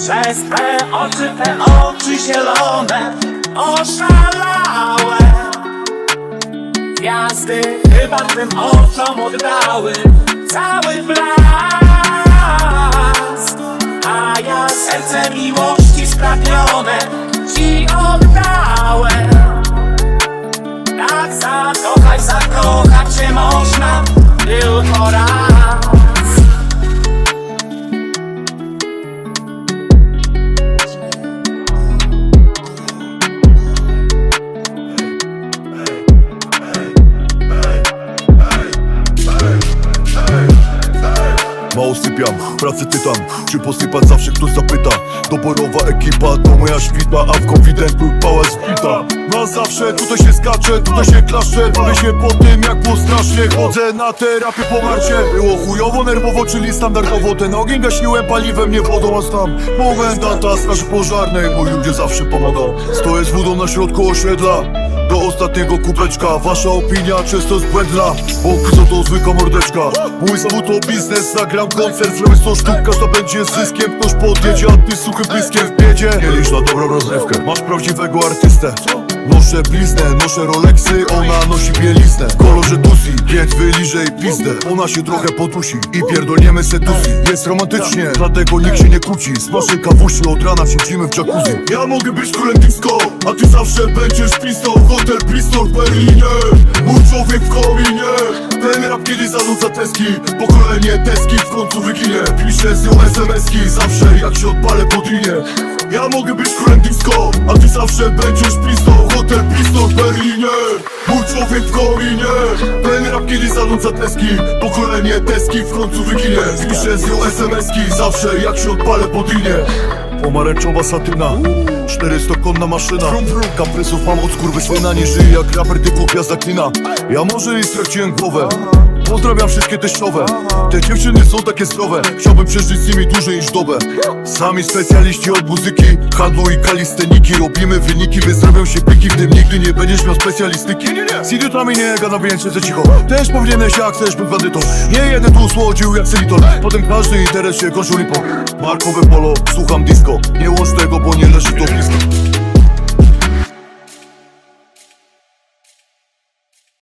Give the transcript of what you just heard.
Przez te oczy, te oczy zielone Oszalałe. Gwiazdy chyba tym oczom oddały Cały blask. A ja serce miłości spragnione sypiam, pracę tytan Czy posypać? Zawsze ktoś zapyta. Doborowa ekipa to moja świta A w konfidentu pałac wbita Na zawsze tutaj się skacze, tutaj się klaszcze Bawię się po tym jak było strasznie. Chodzę na terapię po marcie. Było chujowo, nerwowo, czyli standardowo. Ten ogień gasiłem paliwem, nie wodą A tam komendanta straży pożarnej Mój ludzie zawsze pomagał Stoję z wodą na środku osiedla ostatniego kubeczka. Wasza opinia często jest błędna Bo co to zwykła mordeczka? Mój zawód to biznes, nagram koncert Zrobię 100 sztuk, każda będzie zyskiem. Ktoś podjedzie, a ty suchym bliskiem w biedzie. Nie licz na dobrą rozrywkę Masz prawdziwego artystę Noszę bliznę, noszę Rolexy Ona nosi bieliznę. W kolorze Dusi, więc wyliżej pizdę. Ona się trochę podusi i pierdolniemy sedusi Jest romantycznie, dlatego nikt się nie kłóci. Z naszej kawusi od rana siedzimy w jacuzzi. Ja mogę być królem disco, a ty zawsze będziesz pistą Hotel Bristol w Berlinie. Mój człowiek w kominie zanudza teski Pokolenie deski w końcu wyginie. Piszę z nią SMS-ki zawsze jak się odpalę po drinie Ja mogę być królem disco, a ty zawsze będziesz pistą Hotel Bristol w Berlinie Mój człowiek w kominie Ten rap kiedy zanudza teski Pokolenie deski w końcu wyginie. Piszę z nią SMS-ki zawsze jak się odpalę po drinie Pomarańczowa satyna 400 konna maszyna. Kaprysów mam od skurwysyna Nie żyję jak raper typu gwiazda klina. Ja może i straciłem głowę Pozdrawiam wszystkie teściowe Te dziewczyny są takie zdrowe. Chciałbym przeżyć z nimi dłużej niż dobę. Sami specjaliści od muzyki Handlu i kalisteniki. Robimy wyniki, wyzdrawią się pliki W tym nigdy nie będziesz miał specjalistyki. Z idiotami nie gadam, więc siedzę cicho. Też powinieneś jak chcesz być bandytą. Nie jeden tu słodził jak Seliton Potem każdy interes się kończył lipą. Markowe polo, słucham disco. Nie łącz tego